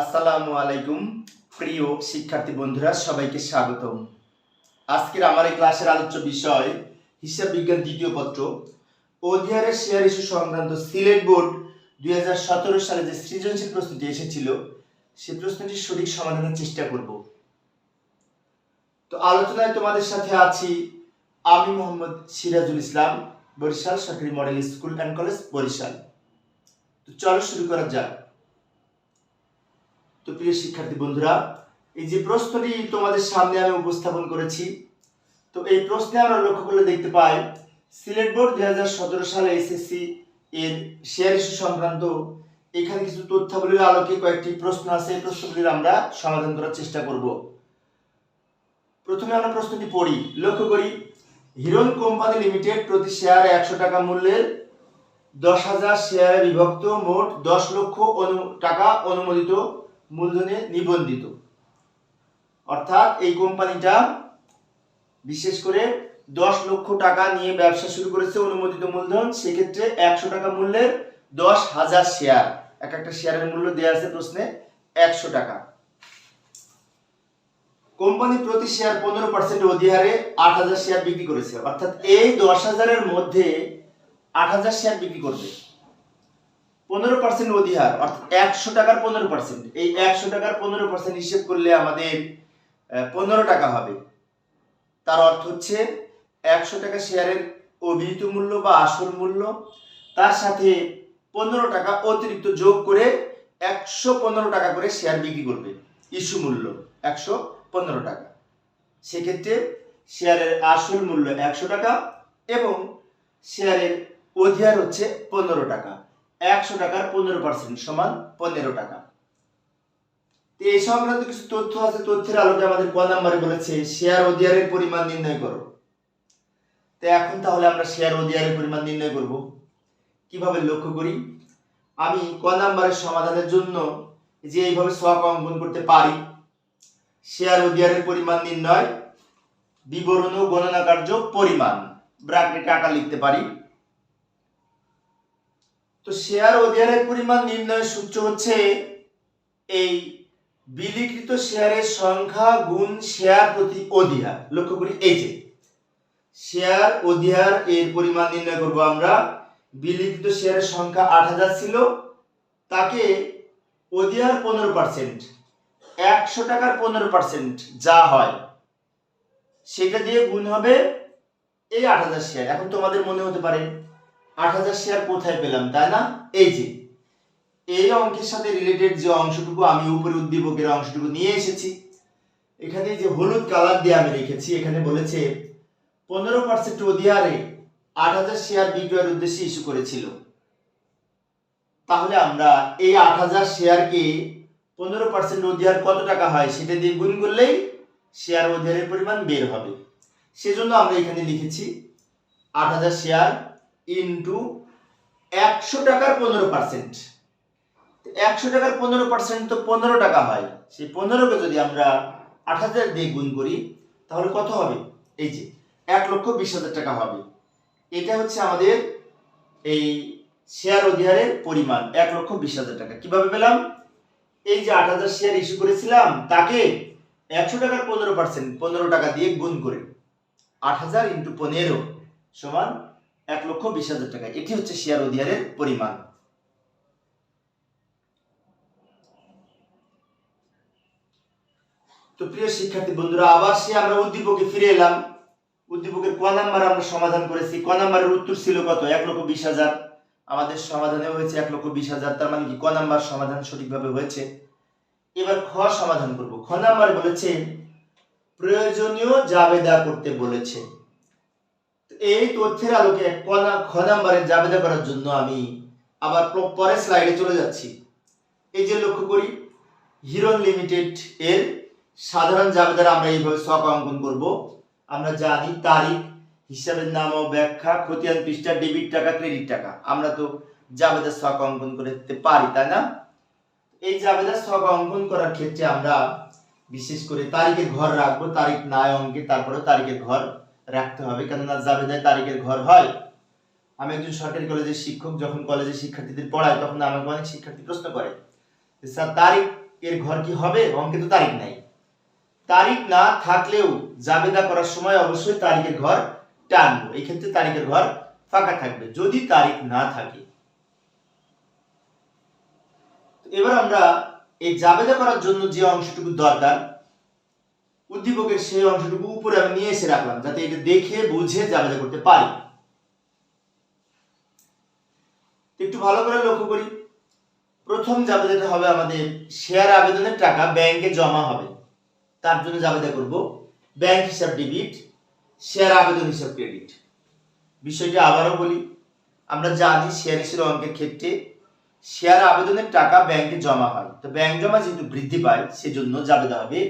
আসসালামু আলাইকুম, প্রিয় শিক্ষার্থী বন্ধুরা, সবাইকে স্বাগতম। আজকের আমার এই ক্লাসের আলোচ্য বিষয়, হিসাব বিজ্ঞান দ্বিতীয় পত্র। অধিয়ারের শেয়ার ইস্যু সংক্রান্ত সিলেট বোর্ড দুই সালে যে সৃজনশীল প্রশ্নটি এসেছিল, সে প্রশ্নটির সঠিক সমাধানের চেষ্টা করব। তো আলোচনায় তোমাদের সাথে আছি আমি মোহাম্মদ সিরাজুল ইসলাম, বরিশাল সরকারি model school and college Barishal. তো চলো শুরু করা যাক। তো প্রিয় শিক্ষার্থী বন্ধুরা, এই যে প্রশ্নটি তোমাদের সামনে আমি উপস্থাপন করেছি, তো এই প্রশ্নে আমরা লক্ষ্য করলে দেখতে পাই, সিলেট বোর্ড দুই হাজার সতেরো সালে এসএসসি এর শেয়ার ইস্যু সংক্রান্ত এখানে কিছু তথ্যাবলীর আলোকে কয়েকটি প্রশ্ন আছে, এই প্রশ্নগুলির আমরা সমাধান করার চেষ্টা করব। প্রথমে আমরা প্রশ্নটি পড়ি, লক্ষ্য করি হিরন কোম্পানি লিমিটেড প্রতি শেয়ার একশো টাকা মূল্যের দশ হাজার শেয়ারে বিভক্ত মোট দশ লক্ষ টাকা অনুমোদিত মূলধনে নিবন্ধিত। অর্থাৎ এই কোম্পানিটা বিশেষ করে দশ লক্ষ টাকা নিয়ে ব্যবসা শুরু করেছে অনুমোদিত মূলধন, সেক্ষেত্রে একশো টাকা মূল্যের দশ হাজার শেয়ার। এক একটা শেয়ারের মূল্য দেওয়া আছে প্রশ্নে একশো টাকা। কোম্পানি প্রতি শেয়ার পনেরো পার্সেন্ট অধিহারে আট হাজার শেয়ার বিক্রি করেছে। অর্থাৎ এই দশ হাজারের মধ্যে আট হাজার শেয়ার বিক্রি করবে। পনেরো পার্সেন্ট অধিহার, অর্থাৎ একশো টাকার পনেরো পার্সেন্ট এই একশো টাকার পনেরো পার্সেন্ট হিসেব করলে আমাদের পনেরো টাকা হবে। তার অর্থ হচ্ছে একশো টাকা শেয়ারের অভিহিত মূল্য বা আসল মূল্য, তার সাথে পনেরো টাকা অতিরিক্ত যোগ করে একশো পনেরো টাকা করে শেয়ার বিক্রি করবে, ইস্যু মূল্য, একশো পনেরো টাকা। সেক্ষেত্রে শেয়ারের আসল মূল্য একশো টাকা এবং শেয়ারের অধিহার হচ্ছে পনেরো টাকা। একশো টাকার পনেরো পার্সেন্ট সমান পনেরো টাকা। তো এই সংক্রান্ত কিছু তথ্য আছে, তথ্যের আলোকে আমাদের ক নাম্বারে বলেছে শেয়ার অধিহারের পরিমাণ নির্ণয় করো। তো এখন তাহলে আমরা শেয়ার অধিহারের পরিমাণ নির্ণয় করব। কীভাবে লক্ষ্য করি? আমি ক নাম্বারের সমাধানের জন্য যে এইভাবে ছক অঙ্কন করতে পারি শেয়ার অধিহারের পরিমাণ নির্ণয়, বিবরণ ও গণনা কার্য পরিমাণ, ব্র্যাকেটে আকার লিখতে পারি। তো শেয়ার অধিহারের পরিমাণ নির্ণয়ের সূত্র হচ্ছে এই বিলিকৃত শেয়ারের সংখ্যা গুণ শেয়ার প্রতি অধিহার। লক্ষ্য করি এই যে, শেয়ার অধিহার এর পরিমাণ নির্ণয় করব আমরা। বিলিখিত শেয়ারের সংখ্যা আট হাজার ছিল, তাকে অধিহার পনেরো পার্সেন্ট, একশো টাকার পনেরো পার্সেন্ট যা হয়, সেটা দিয়ে গুণ হবে এই আট হাজার শেয়ার। এখন তোমাদের মনে হতে পারে আট হাজার শেয়ার কোথায় পেলাম, তাই না? এই যে, এই অঙ্কের সাথে রিলেটেড যে অংশটুকু, আমি উপরে উদ্দীপকের অংশটুকু নিয়ে এসেছি। এখানে যে হলুদ কালার দিয়ে আমি রেখেছি, এখানে বলেছে পনেরো পার্সেন্ট অধিহারে আট হাজার শেয়ার বিক্রয়ের উদ্দেশ্যে ইস্যু করেছিল। তাহলে আমরা এই আট হাজার শেয়ারকে পনেরো পার্সেন্ট অধিহার কত টাকা হয়, সেটা দিয়ে গুণ করলেই শেয়ার অধিহারের পরিমাণ বের হবে। সেজন্য আমরা এখানে লিখেছি আট হাজার শেয়ার ইন্টু একশো টাকার পনেরো পার্সেন্ট। একশো টাকার পনেরো পার্সেন্ট তো পনেরো টাকা হয়। সেই পনেরোকে যদি আমরা আট হাজার দিয়ে গুণ করি, তাহলে কত হবে? এই যে, এক লক্ষ বিশ হাজার টাকা হবে। এটা হচ্ছে আমাদের এই শেয়ার অধিহারের পরিমাণ, এক লক্ষ বিশ হাজার টাকা। কীভাবে পেলাম? এই যে আট হাজার শেয়ার ইস্যু করেছিলাম, তাকে একশো টাকার পনেরো পার্সেন্ট, পনেরো টাকা দিয়ে গুণ করে। আট হাজার ইন্টু পনেরো সমান এক লক্ষ বিশ হাজার টাকা। এটি হচ্ছে শেয়ার অধিহারের পরিমাণ। তো প্রিয় শিক্ষার্থী বন্ধুরা, আবার সে আমরা উদ্দীপকে ফিরে এলাম। উদ্দীপকের ক নাম্বার আমরা সমাধান করেছি। ক নাম্বারের উত্তর ছিল কত? এক লক্ষ বিশ হাজার। আমাদের সমাধানে হয়েছে এক লক্ষ বিশ হাজার। তার মানে কি? ক নাম্বার সমাধান সঠিকভাবে হয়েছে। এবার খ সমাধান করব। খ নাম্বার বলেছে, প্রয়োজনীয় জাবেদা করতে বলেছে। এই তথ্যের আলোকে খ নাম্বারে জাবেদা করার জন্য আমি আবার পরের স্লাইডে চলে যাচ্ছি। এই যে লক্ষ্য করি হিরন লিমিটেড এর সাধারণ জাবেদার আমরা এইভাবে ছক অঙ্কন করব। আমরা জানি তারিখ, হিসাবের নাম ও ব্যাখ্যা, খতিয়ান পৃষ্ঠা ডেবিট টাকা ক্রেডিট টাকা। আমরা তো জাবেদার ছক অঙ্কন করতে পারি, তাই না? এই জাবেদার ছক অঙ্কন করার ক্ষেত্রে আমরা বিশেষ করে তারিখের ঘর রাখব, তারিখ নাই অঙ্কে তারপরে তারিখের ঘর রাখতে হবে। কেননা জাবেদায় তারিখের ঘর হয়। আমি একজন সরকারি কলেজের শিক্ষক, যখন কলেজের শিক্ষার্থীদের পড়াই তখন আমাকে অনেক শিক্ষার্থী প্রশ্ন করে স্যার তারিখ এর ঘর কি হবে? অঙ্কে তো তারিখ নাই। তারিখ না থাকলেও জাবেদা করার সময় অবশ্যই তারিখের ঘর টানবো। এই ক্ষেত্রে তারিখের ঘর ফাঁকা থাকবে, যদি তারিখ না থাকে। এবার আমরা এই জাবেদা করার জন্য যে অংশটুকু দরকার উদ্দীপকের সেই অংশটুকু উপরে আমি নিয়ে এসে রাখলাম, যাতে এটা দেখে, বুঝে জাবেদা করতে পারি। একটু ভালো করে লক্ষ্য করি। প্রথম জাবেদাটা হবে আমাদের শেয়ার আবেদনের টাকা ব্যাংকে জমা হবে। তার জন্য জাবেদা করব ব্যাংক হিসাব ডেবিট শেয়ার আবেদন হিসাব ক্রেডিট বিষয়টি আবারও বলি, আমরা জানি শেয়ার হিসেবে অঙ্কের ক্ষেত্রে শেয়ার আবেদনের টাকা ব্যাংকে জমা হয়। তো ব্যাংক জমা যেহেতু বৃদ্ধি পায়, সেজন্য জাবেদা হবে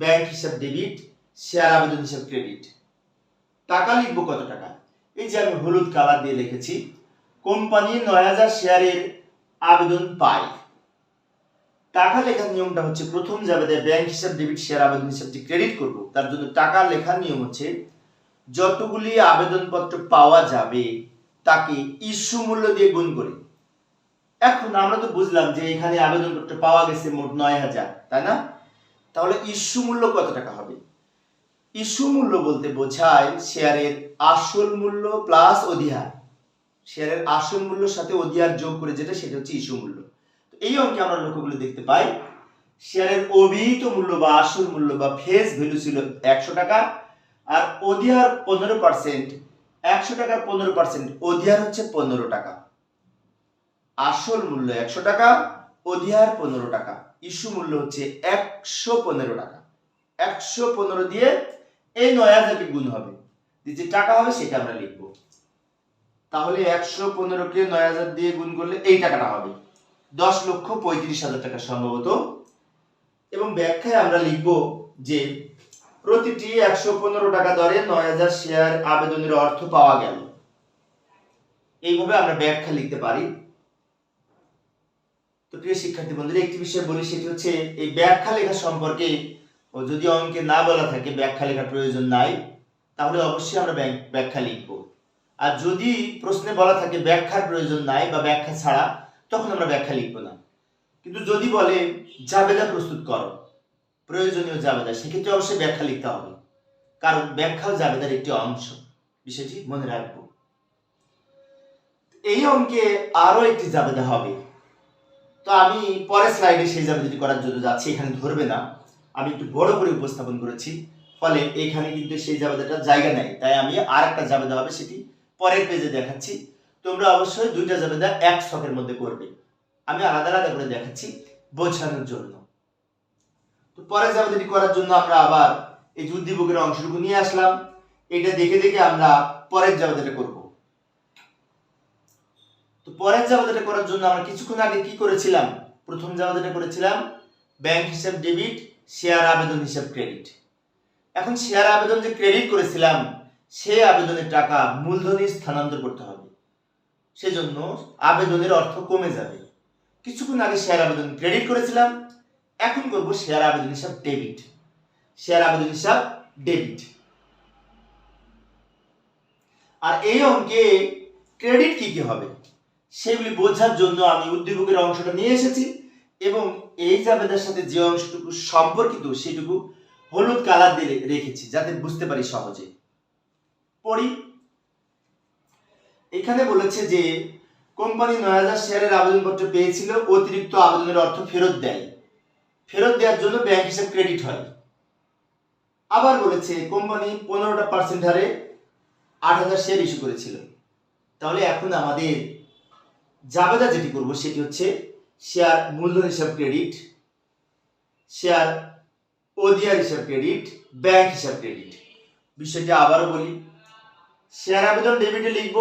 ব্যাংক হিসাব ডেবিট, শেয়ার আবেদন হিসাব ক্রেডিট। টাকা লিখব কত টাকা? এই যে আমি হলুদ কালার দিয়ে লিখেছি, কোম্পানি নয় হাজার শেয়ারের আবেদন পায়। টাকা লেখার নিয়মটা হচ্ছে, প্রথম যাবে ব্যাংক হিসাব, ডেবিট, শেয়ার আবেদন হিসাব যে ক্রেডিট করব, তার জন্য টাকা লেখার নিয়ম হচ্ছে, যতগুলি আবেদনপত্র পাওয়া যাবে, তাকে ইস্যু মূল্য দিয়ে গুণ করে। এখন আমরা তো বুঝলাম যে এখানে আবেদনপত্র পাওয়া গেছে মোট নয় হাজার, তাই না? তাহলে ইস্যু মূল্য কত টাকা হবে? ইস্যু মূল্য বলতে বোঝায় শেয়ারের আসল মূল্য প্লাস অধিহার। শেয়ারের আসল মূল্যের সাথে অধিহার যোগ করে যেটা, সেটা হচ্ছে ইস্যু মূল্য। তো এই অঙ্কে আমরা লক্ষ্যগুলো দেখতে পাই। শেয়ারের অভিহিত মূল্য বা আসল মূল্য বা ফেস ভ্যালু ছিল একশো টাকা আর অধিহার পনেরো পার্সেন্ট একশো টাকার পনেরো পার্সেন্ট অধিহার হচ্ছে পনেরো টাকা। আসল মূল্য একশো টাকা অধিহার পনেরো টাকা। ইস্যু মূল্য হচ্ছে একশো পনেরো টাকা। একশো পনেরো দিয়ে এই নয় হাজারকে গুণ হবে। যে টাকা হবে সেটা আমরা লিখব। তাহলে একশো পনেরোকে নয় হাজার দিয়ে গুণ করলে এই টাকাটা হবে। দশ লক্ষ পঁয়ত্রিশ হাজার টাকা সম্ভবত। এবং ব্যাখ্যায় আমরা লিখব যে প্রতিটি একশো পনেরো টাকা দরে নয় হাজার শেয়ার আবেদনের অর্থ পাওয়া গেল। এইভাবে আমরা ব্যাখ্যা লিখতে পারি। তো প্রিয় শিক্ষার্থী বন্ধুরা, একটি বিষয় বলি, সেটি হচ্ছে এই ব্যাখ্যা লেখা সম্পর্কে ও যদি অঙ্কে না বলা থাকে, ব্যাখ্যা লেখার প্রয়োজন নাই, তাহলে অবশ্যই আমরা ব্যাখ্যা লিখব। আর যদি প্রশ্নে বলা থাকে ব্যাখ্যার প্রয়োজন নাই বা ব্যাখ্যা ছাড়া, তখন আমরা ব্যাখ্যা লিখব না। কিন্তু যদি বলে জাবেদা প্রস্তুত করো, প্রয়োজনীয় জাবেদা, সেক্ষেত্রে অবশ্যই ব্যাখ্যা লিখতে হবে। কারণ ব্যাখ্যাও জাবেদার একটি অংশ, বিষয়টি মনে রাখব। এই অঙ্কে আরও একটি জাবেদা হবে। তো আমি পরের স্লাইডে সেই জাবেদাটি করার জন্য যাচ্ছি, এখানে ধরবে না। আমি একটু বড় করে উপস্থাপন করেছি। ফলে এখানে কিন্তু সেই জাবেদাটা জায়গা নেই। তাই আমি আর একটা জাবেদা হবে সেটি পরের পেজে দেখাচ্ছি। তোমরা অবশ্যই দুইটা জাবেদা এক শখের মধ্যে করবে। আমি আলাদা আলাদা করে দেখাচ্ছি বোঝানোর জন্য। তো পরের জাবেদাটি করার জন্য আমরা আবার এই উদ্দীপকের অংশটুকু নিয়ে আসলাম। এটা দেখে দেখে আমরা পরের জাবেদাটা করব। তো পরের জাবেদাটা করার জন্য আমরা কিছুক্ষণ আগে কি করেছিলাম? প্রথম জাবেদাটা করেছিলাম ব্যাংক হিসাব ডেবিট, শেয়ার আবেদন হিসাব ক্রেডিট। এখন শেয়ার আবেদন যে ক্রেডিট করেছিলাম, সে আবেদনের টাকা মূলধনে স্থানান্তর করতে হবে। সেজন্য আবেদনের অর্থ কমে যাবে। কিছুক্ষণ আগে শেয়ার আবেদন ক্রেডিট করেছিলাম, এখন করব শেয়ার আবেদন হিসাব ডেবিট। শেয়ার আবেদন হিসাব ডেবিট। আর এই অঙ্কে ক্রেডিট কি কি হবে? সেগুলি বোঝার জন্য আমি উদ্দীপকের অংশটা নিয়ে এসেছি এবং এই জাবেদার সাথে যে অংশটুকু সম্পর্কিত সেটুকু হলুদ কালার দিয়ে রেখেছি, যাতে বুঝতে পারি সহজে। পড়ি। এখানে বলেছে যে, কোম্পানি নয় হাজার শেয়ারের আবেদনপত্র পেয়েছিল, অতিরিক্ত আবেদনের অর্থ ফেরত দেয়। ফেরত দেওয়ার জন্য ব্যাংক হিসাব ক্রেডিট হয়। আবার বলেছে, কোম্পানি পনেরোটা পার্সেন্ট হারে আট হাজার শেয়ার ইস্যু করেছিল। তাহলে এখন আমাদের জাবেদা যেটি করব সেটি হচ্ছে শেয়ার মূলধন হিসাব ক্রেডিট শেয়ার ওডিআর হিসাব ক্রেডিট ব্যাংক হিসাব ক্রেডিট বিষয়টি আবারও বলি শেয়ার আবেদন ডেবিটে লিখব,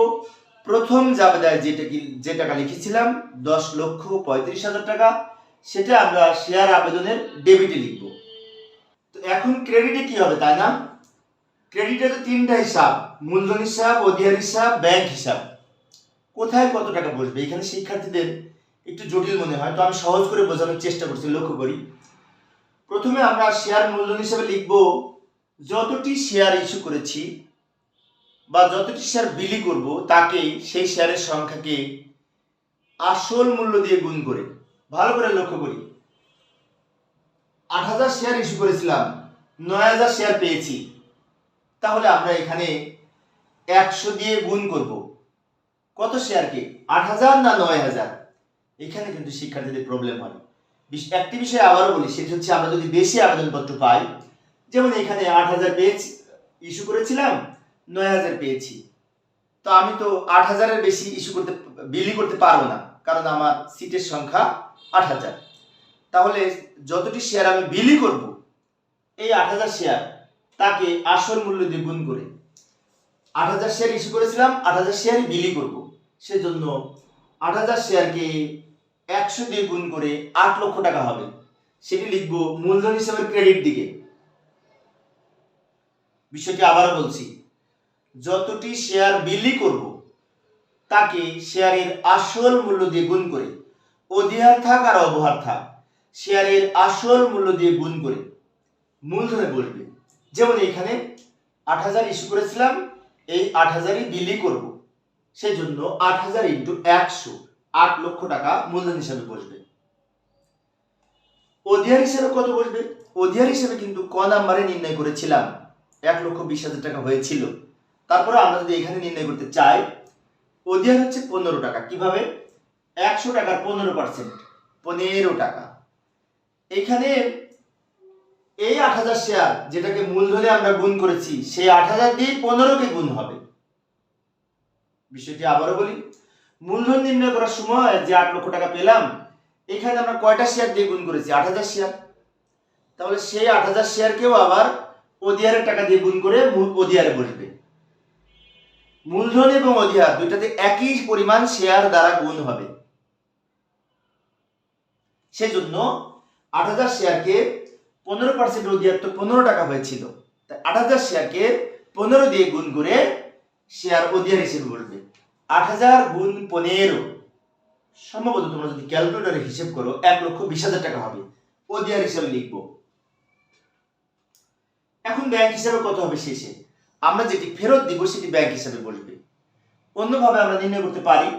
প্রথম জাবেদায় যেটা যে টাকা লিখেছিলাম, দশ লক্ষ পঁয়ত্রিশ হাজার টাকা, সেটা আমরা শেয়ার আবেদনের ডেবিটে লিখব। তো এখন ক্রেডিটে কি হবে তাই না? ক্রেডিটে তো তিনটা হিসাব, মূলধন হিসাব অধিয়ার হিসাব ব্যাংক হিসাব। কোথায় কত টাকা বসবে? এখানে শিক্ষার্থীদের একটু জটিল মনে হয়, তো আমি সহজ করে বোঝানোর চেষ্টা করছি, লক্ষ্য করি। প্রথমে আমরা শেয়ার মূলধন হিসাবে লিখব, যতটি শেয়ার ইস্যু করেছি বা যতটি শেয়ার বিলি করব, তাকে সেই শেয়ারের সংখ্যাকে আসল মূল্য দিয়ে গুণ করে। ভালো করে লক্ষ্য করি। আট হাজার শেয়ার ইস্যু করেছিলাম, নয় হাজার শেয়ার পেয়েছি। তাহলে আমরা এখানে একশো দিয়ে গুণ করব। কত শেয়ার কি? আট হাজার না নয় হাজার? এখানে কিন্তু শিক্ষার্থীদের প্রবলেম হয়। একটি বিষয়ে আবারও বলি, সেটি হচ্ছে আমরা যদি বেশি আবেদনপত্র পাই, যেমন এখানে আট হাজার পেয়েছি ইস্যু করেছিলাম, নয় হাজার পেয়েছি। তো আমি তো আট হাজারের বেশি ইস্যু করতে, বিলি করতে পারব না, কারণ আমার সিটের সংখ্যা আট হাজার। তাহলে যতটি শেয়ার আমি বিলি করব, এই আট হাজার শেয়ার তাকে আসল মূল্য দিয়ে গুণ করে। আট হাজার শেয়ার ইস্যু করেছিলাম, আট হাজার শেয়ারই বিলি করব। সেজন্য আট হাজার শেয়ারকে একশো দিয়ে গুণ করে আট লক্ষ টাকা হবে। সেটি লিখব মূলধন হিসেবে ক্রেডিট দিকে। বিষয়টি আবারও বলছি, যতটি শেয়ার বিলি করব, তাকে শেয়ারের আসল মূল্য দিয়ে গুণ করে। অধিহার থাক আর অবহার থাক, শেয়ারের আসল মূল্য দিয়ে গুণ করে। মূলধনে বলবে, যেমন এখানে আট হাজার ইস্যু করেছিলাম, এই আট হাজারই বিলি করব। সেই জন্য আট হাজার ইন্টু একশো, আট লক্ষ টাকা মূলধন হিসাবে বসবে। অধিহার হিসেবে কত বসবে? অধিহার হিসেবে কিন্তু ক নাম্বারে নির্ণয় করেছিলাম। এক লক্ষ বিশ হাজার টাকা হয়েছিল। তারপরে আমরা যদি এখানে নির্ণয় করতে চাই, অধিহার হচ্ছে পনেরো টাকা। কীভাবে? একশো টাকার পনেরো পার্সেন্ট। পনেরো টাকা। এখানে এই আট হাজার শেয়ার যেটাকে মূলধনে আমরা গুণ করেছি, সেই আট হাজার দিয়ে পনেরোকে গুণ হবে। বিষয়টি আবারও বলি। মূলধন নির্ণয় করার সময় যে আট লক্ষ টাকা পেলাম, এখানে আমরা কয়টা শেয়ার দিয়ে গুণ করেছি? আট হাজার শেয়ার তাহলে সেই আট হাজার শেয়ারকেও আবার অধিয়ারের টাকা দিয়ে গুণ করে অধিয়ারে বসবে। মূলধন এবং অধিহার দুইটাতে একই পরিমাণ শেয়ার দ্বারা গুণ হবে। সেজন্য আট হাজার শেয়ারকে পনেরো পার্সেন্ট অধিহার তো পনেরো টাকা হয়েছিল। তাই আট হাজার শেয়ারকে পনেরো দিয়ে গুণ করে শেয়ার অধিহার হিসেবে বলবে আট হাজার গুণ পনেরো। সম্ভবত তোমরা যদি ক্যালকুলেটরে হিসেব করো, এক লক্ষ বিশ হাজার টাকা হবে। অধিহার হিসেবে লিখব। এখন ব্যাংক হিসাবে কত হবে শেষে? আমরা যেটি ফেরত দিব সেটি ব্যাংক হিসাবে বসবে। অন্যভাবে আমরা নির্ণয় করতে পারি,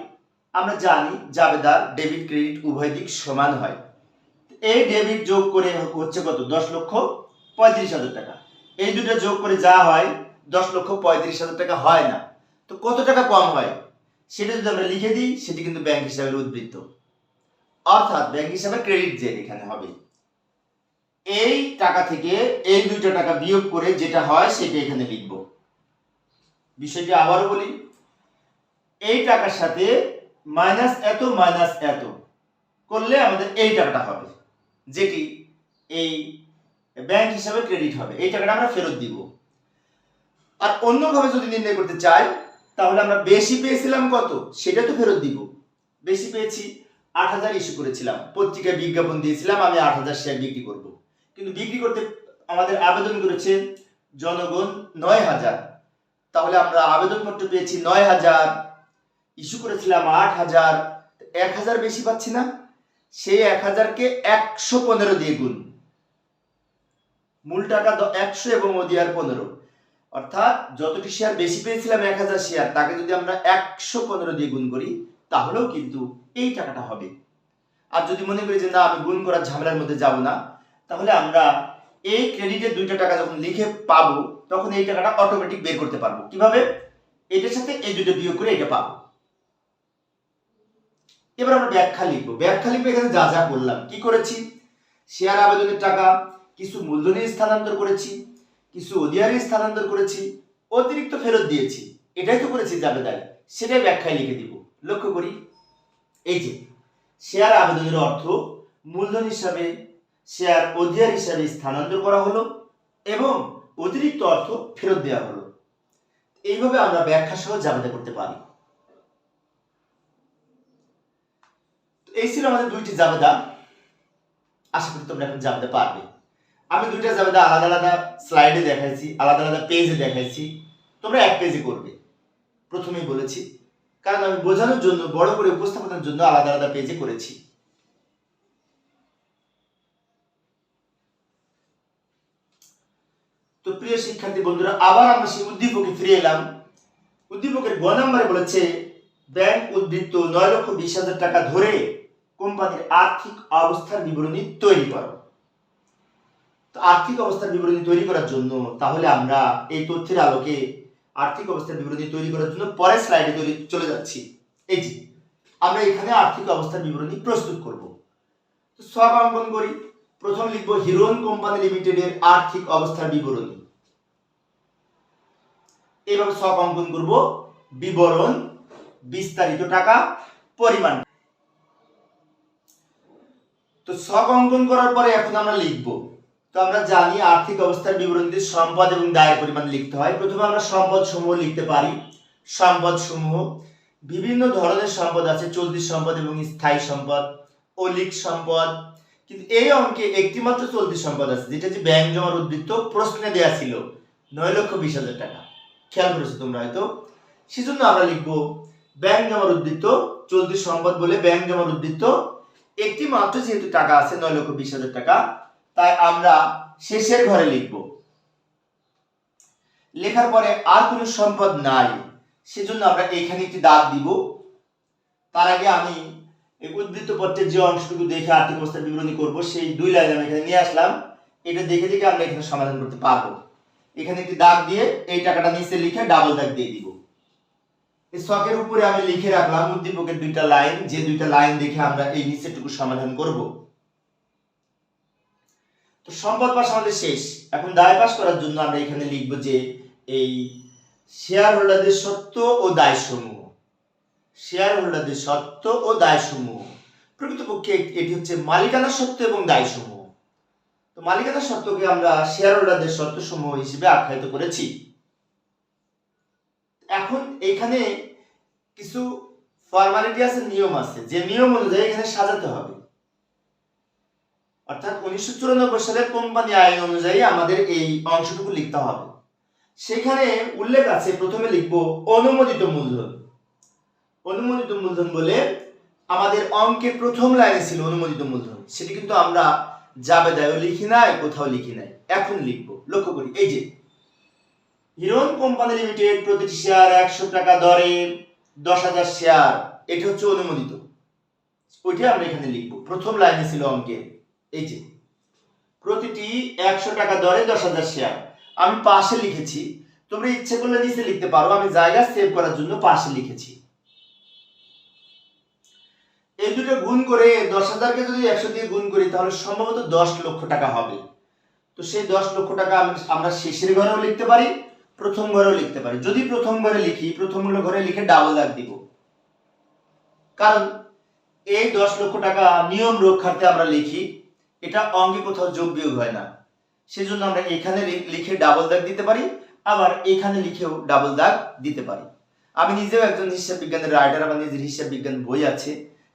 আমরা জানি জাবেদার ডেবিট ক্রেডিট উভয় দিক সমান হয়। এই ডেবিট যোগ করে হচ্ছে কত? দশ লক্ষ পঁয়ত্রিশ হাজার টাকা। এই দুটো যোগ করে যা হয়, দশ লক্ষ পঁয়ত্রিশ হাজার টাকা হয় না। তো কত টাকা কম হয়? সেটা যদি আমরা লিখে দিই, সেটি কিন্তু ব্যাংক হিসাবে উদ্বৃত্ত। অর্থাৎ ব্যাংক হিসাবে ক্রেডিট জেড এখানে হবে। এই টাকা থেকে এই দুইটা টাকা বিয়োগ করে যেটা হয়, সেটা এখানে লিখব। বিষয়টি আবারও বলি, এই টাকার সাথে মাইনাস এত মাইনাস এত করলে আমাদের এই টাকাটা হবে, যেটি এই ব্যাংক হিসাবে ক্রেডিট হবে। এই টাকাটা আমরা ফেরত দিব। আর অন্যভাবে যদি নির্ণয় করতে চাই তাহলে আমরা বেশি পেয়েছিলাম কত? সেটা তো ফেরত দিব। বেশি পেয়েছি আট হাজার ইস্যু করেছিলাম। পত্রিকায় বিজ্ঞাপন দিয়েছিলাম, আমি আট হাজার শেয়ার বিক্রি করব। কিন্তু বিক্রি করতে আমাদের আবেদন করেছে জনগণ নয় হাজার। তাহলে আমরা আবেদনপত্র পেয়েছি নয় হাজার। ইস্যু করেছিলাম আট হাজার। এক হাজার বেশি পাচ্ছি না। সেই এক হাজারকে একশো পনেরো দিয়ে গুণ। মূল টাকা একশো এবং ওদিয়ার পনেরো। অর্থাৎ যতটি শেয়ার বেশি পেয়েছিলাম এক হাজার শেয়ার, তাকে যদি আমরা একশো পনেরো দিয়ে গুণ করি, তাহলেও কিন্তু এই টাকাটা হবে। আর যদি মনে করি যে না, আমি গুণ করার ঝামেলার মধ্যে যাব না, তাহলে আমরা এই ক্রেডিটের দুইটা টাকা যখন লিখে পাবো, তখন এই টাকাটা অটোমেটিক বের করতে পারব। কীভাবে? এটার সাথে এই দুটো বিয়োগ করে এটা পাবো। এবার আমরা ব্যাখ্যা লিখব। ব্যাখ্যা লিখব এখানে যা যা করলাম। কি করেছি? শেয়ার আবেদনের টাকা, কিছু মূলধনী স্থানান্তর করেছি কিছু অধিয়ারি স্থানান্তর করেছি, অতিরিক্ত ফেরত দিয়েছি। এটাই তো করেছি জাবেদারি। সেটাই ব্যাখ্যায় লিখে দিব। লক্ষ্য করি। এই যে শেয়ার আবেদনের অর্থ মূলধন হিসাবে শেয়ার অধিয়ার হিসাবে স্থানান্তর করা হলো এবং অতিরিক্ত অর্থ ফেরত দেওয়া হলো। এইভাবে আমরা ব্যাখ্যা সহ জাবেদা করতে পারি। এই ছিল আমাদের দুইটি জাবেদা। আশা করি তোমরা এখন জানতে পারবে। আমি দুইটা জাবেদা আলাদা আলাদা স্লাইডে দেখাইছি, আলাদা আলাদা পেজে দেখাইছি। তোমরা এক পেজে করবে। প্রথমেই বলেছি, কারণ আমি বোঝানোর জন্য, বড় করে উপস্থাপনের জন্য আলাদা আলাদা পেজে করেছি। তো প্রিয় শিক্ষার্থী বন্ধুরা, আবার আমরা সেই উদ্দীপকে ফিরে এলাম। উদ্দীপকের গ নম্বরে বলেছে, ব্যাংক উদ্বৃত্ত নয় লক্ষ বিশ হাজার টাকা ধরে কোম্পানির আর্থিক অবস্থার বিবরণী তৈরি করো। আর্থিক অবস্থার বিবরণী তৈরি করার জন্য, তাহলে আমরা এই তথ্যের আলোকে আর্থিক অবস্থার বিবরণী তৈরি করার জন্য পরের স্লাইডে তৈরি, চলে যাচ্ছি। এই যে, আমরা এখানে আর্থিক অবস্থার বিবরণী প্রস্তুত করব। সব অঙ্কন করি। প্রথম লিখব হিরোন কোম্পানি লিমিটেডের আর্থিক অবস্থার বিবরণী। এইভাবে সব অঙ্কন করব বিবরণ, বিস্তারিত টাকা, পরিমাণ। তো সব অঙ্কন করার পরে এখন আমরা লিখব তো আমরা জানি আর্থিক অবস্থার বিবরণীতে সম্পদ এবং দায়ের পরিমাণ লিখতে হয়। প্রথমে আমরা সম্পদ সমূহ লিখতে পারি। সম্পদ সমূহ বিভিন্ন ধরনের সম্পদ আছে, চলতি সম্পদ এবং স্থায়ী সম্পদ, অলিক সম্পদ। কিন্তু এই অঙ্কে একটিমাত্র চলতি সম্পদ আছে, যেটা যে ব্যাংক জমার উদ্বৃত্ত প্রশ্নে দেয়া ছিল, নয় লক্ষ বিশ হাজার টাকা। খেয়াল করেছ তোমরা হয়তো? সেজন্য আমরা লিখব, ব্যাংক জমার উদ্বৃত্ত চলতি সম্পদ বলে ব্যাংক জমার উদ্বৃত্ত একটি মাত্র যেহেতু টাকা আছে, নয় লক্ষ বিশ হাজার টাকা তাই আমরা শেষের ঘরে লিখব। লেখার পরে আর কোনো সম্পদ নাই। সেজন্য আমরা এখানে একটি দাগ দিব। তার আগে আমি উদ্বৃত্ত পত্রের যে অংশটুকু দেখে আর্থিক অবস্থার বিবরণী করব, সেই দুই লাইন আমি এখানে নিয়ে আসলাম। এটা দেখে দেখে আমরা এখানে সমাধান করতে পারব। এখানে একটি দাগ দিয়ে এই টাকাটা নিচে লিখে ডাবল দাগ দিয়ে দিব। এই শখের উপরে আমি লিখে রাখলাম উদ্দীপকের দুইটা লাইন। যে দুইটা লাইন দেখে আমরা এই নিচেরটুকু সমাধান করব। সম্পদ পাশ আমাদের শেষ। এখন দায় পাশ করার জন্য আমরা এখানে লিখব যে এই শেয়ার হোল্ডারদের সত্য ও দায় সমূহ শেয়ার হোল্ডারদের সত্য ও দায় সমূহ প্রকৃতপক্ষে এটি হচ্ছে মালিকানা সত্য এবং দায় সমূহ তো মালিকানা সত্যকে আমরা শেয়ার হোল্ডারদের সত্য সমূহ হিসেবে আখ্যায়িত করেছি। এখন এখানে কিছু ফর্মালিটি আছে, নিয়ম আছে। যে নিয়ম অনুযায়ী এখানে সাজাতে হবে। অর্থাৎ উনিশশো চুরানব্বই সালের কোম্পানি আইন অনুযায়ী আমাদের এই অংশটুকু লিখতে হবে। সেখানে উল্লেখ আছে, প্রথমে লিখব অনুমোদিত মূলধন। অনুমোদিত মূলধন বলে আমাদের অঙ্কের প্রথম লাইনে ছিল অনুমোদিত মূলধন। সেটি কিন্তু আমরা জাবেদায়ও লিখি নাই, কোথাও লিখি নাই। এখন লিখব। লক্ষ্য করি, এই যে হিরোন কোম্পানি লিমিটেড প্রতিটি শেয়ার একশো টাকা দরে দশ হাজার শেয়ার। এটা হচ্ছে অনুমোদিত। ওইটা আমরা এখানে লিখব। প্রথম লাইনে ছিল অঙ্কের। এই যে, প্রতিটি একশো টাকা দরে দশ হাজার শেয়ার আমি পাশে লিখেছি, তোমরা ইচ্ছে করলে নিচে লিখতে পারো, আমি জায়গা সেভ করার জন্য পাশে লিখেছি। এই দুটো গুণ করে দশ হাজারকে যদি একশো দিয়ে গুণ করি, তাহলে সম্ভবত দশ লক্ষ টাকা হবে। তো সেই দশ লক্ষ টাকা আমি- আমরা শেষের ঘরেও লিখতে পারি, প্রথম ঘরেও লিখতে পারি। যদি প্রথম ঘরে লিখি, প্রথম ঘরে লিখে ডাবল দাগ দিব। কারণ এই দশ লক্ষ টাকা নিয়ম রক্ষার্থে আমরা লিখি এটা অঙ্গে কোথাও যোগ বিয়োগ হয় না। সেজন্য আমরা এখানে লিখে ডাবল দাগ দিতে পারি, আবার এখানে লিখেও ডাবল দাগ দিতে পারি। আমি নিজেও একজন হিসাব বিজ্ঞানের রাইটার আমার নিজের হিসাব বিজ্ঞান বই আছে।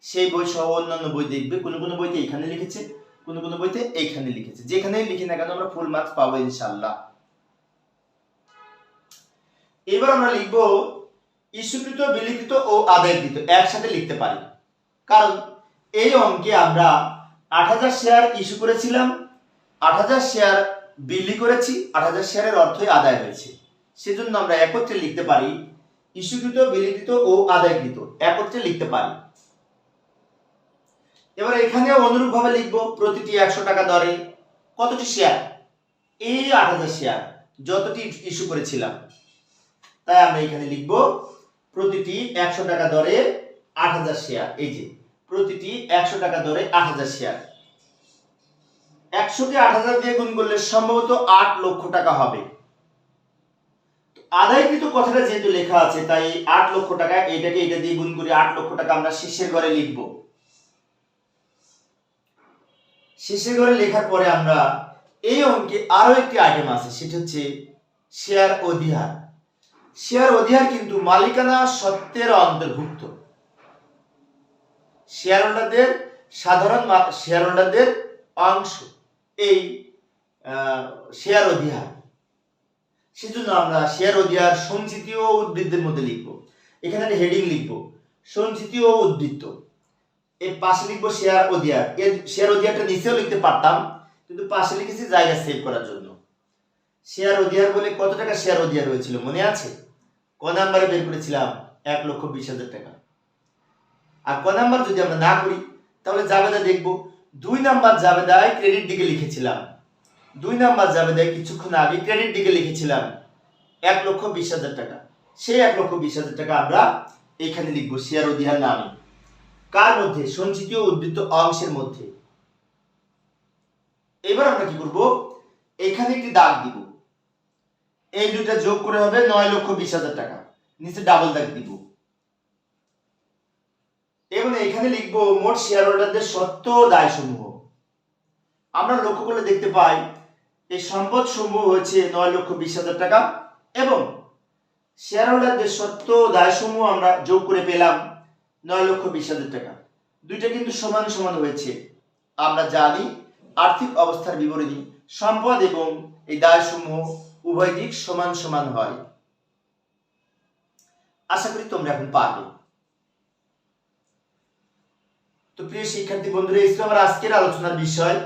সেই বই সহ অন্যান্য বই দেখবে, কোনো কোনো বইতে এখানে লিখেছে, কোনো কোনো বইতে এইখানে লিখেছে। যেখানেই লিখি না কেন, আমরা ফুল মার্কস পাবো ইনশাল্লাহ এবার আমরা লিখব, ইস্যুকৃত, বিলিখিত ও আদায়কৃত একসাথে লিখতে পারি। কারণ এই অঙ্কে আমরা আট হাজার শেয়ার ইস্যু করেছিলাম, আট হাজার শেয়ার বিলি করেছি, আট হাজার শেয়ারের অর্থই আদায় হয়েছে। সেজন্য আমরা একত্রে লিখতে পারি, ইস্যুকৃত, বিলিকৃত ও আদায়কৃত, একত্রে লিখতে পারি। এবার এখানে অনুরূপভাবে লিখব, প্রতিটি একশো টাকা দরে কতটি শেয়ার এই আট হাজার শেয়ার যতটি ইস্যু করেছিলাম, তাই আমরা এখানে লিখব, প্রতিটি একশো টাকা দরে আট হাজার শেয়ার এই যে। প্রতিটি একশো টাকা দরে আট হাজার শেয়ার একশোকে আট হাজার দিয়ে গুণ করলে সম্ভবত আট লক্ষ টাকা হবে। আদায়কৃত কথাটা যেহেতু লেখা আছে, তাই আট লক্ষ টাকা এটাকে এটা দিয়ে গুণ করি আট লক্ষ টাকা আমরা শেষের ঘরে লিখব। শেষের ঘরে লেখার পরে আমরা এই অঙ্কে আরও একটি আইটেম আছে, সেটা হচ্ছে শেয়ার অধিহার। শেয়ার অধিহার কিন্তু মালিকানা সত্ত্বের অন্তর্ভুক্ত। শেয়ার হোল্ডারদের সাধারণ শেয়ার হোল্ডারদের অংশ, এই শেয়ার অধিহার। সেজন্য আমরা শেয়ার অধিহার সঞ্চিতি ও উদ্বৃত্তের মধ্যে লিখব। এখানে একটা হেডিং লিখব। সঞ্চিতি ও উদ্বৃত্ত। এর পাশে লিখব শেয়ার অধিহার। এর শেয়ার অধিহারটা নিচেও লিখতে পারতাম, কিন্তু পাশে লিখেছি জায়গা সেভ করার জন্য। শেয়ার অধিহার বলে কত টাকা শেয়ার অধিহার হয়েছিল মনে আছে? ক নাম্বারে বের করেছিলাম? এক লক্ষ বিশ হাজার টাকা। আর ক নাম্বার যদি আমরা না করি, তাহলে জাবেদা দেখব দুই নাম্বার জাবেদায় ক্রেডিট দিকে লিখেছিলাম। দুই নাম্বার যাবে দেখ কিছুক্ষণ আগে ক্রেডিট দিকে লিখেছিলাম এক লক্ষ বিশ হাজার টাকা। সেই এক লক্ষ বিশ হাজার টাকা আমরা এখানে লিখব শেয়ার অধিহার নামে। কার মধ্যে? সঞ্চিত উদ্বৃত্ত অংশের মধ্যে। এবার আমরা কি করব? এখানে একটি দাগ দিব। এই দুটা যোগ করে হবে নয় লক্ষ বিশ হাজার টাকা। নিচে ডাবল দাগ দিব। এবং এখানে লিখব, মোট শেয়ার হোল্ডারদের সত্য দায় সমূহ আমরা লক্ষ্য করলে দেখতে পাই, এই সম্পদ সমূহ হচ্ছে নয় লক্ষ বিশ হাজার টাকা এবং শেয়ার হোল্ডারদের সত্য দায় সমূহ আমরা যোগ করে পেলাম নয় লক্ষ বিশ হাজার টাকা। দুইটা কিন্তু সমান সমান হয়েছে। আমরা জানি, আর্থিক অবস্থার বিবরণী সম্পদ এবং এই দায় সমূহ উভয় দিক সমান সমান হয়। আশা করি তোমরা এখন পারবে। তো প্রিয় শিক্ষার্থী বন্ধুরা, এই ছিল আমার আজকের আলোচনার বিষয়।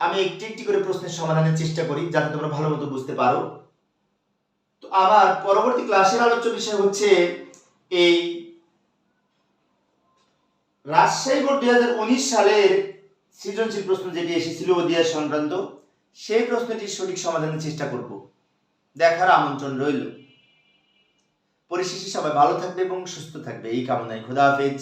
আমি একটি একটি করে প্রশ্নের সমাধানের চেষ্টা করি, যাতে তোমরা ভালো মতো বুঝতে পারো। তো আমার পরবর্তী ক্লাসের আলোচ্য বিষয় হচ্ছে এই রাজশাহী বোর্ড দুই হাজার উনিশ সালের সৃজনশীল প্রশ্ন যেটি এসেছিল অধিয়ার সংক্রান্ত, সেই প্রশ্নটির সঠিক সমাধানের চেষ্টা করব। দেখার আমন্ত্রণ রইল। পরিশেষে সবাই ভালো থাকবে এবং সুস্থ থাকবে। এই কামনায় খোদা হাফেজ।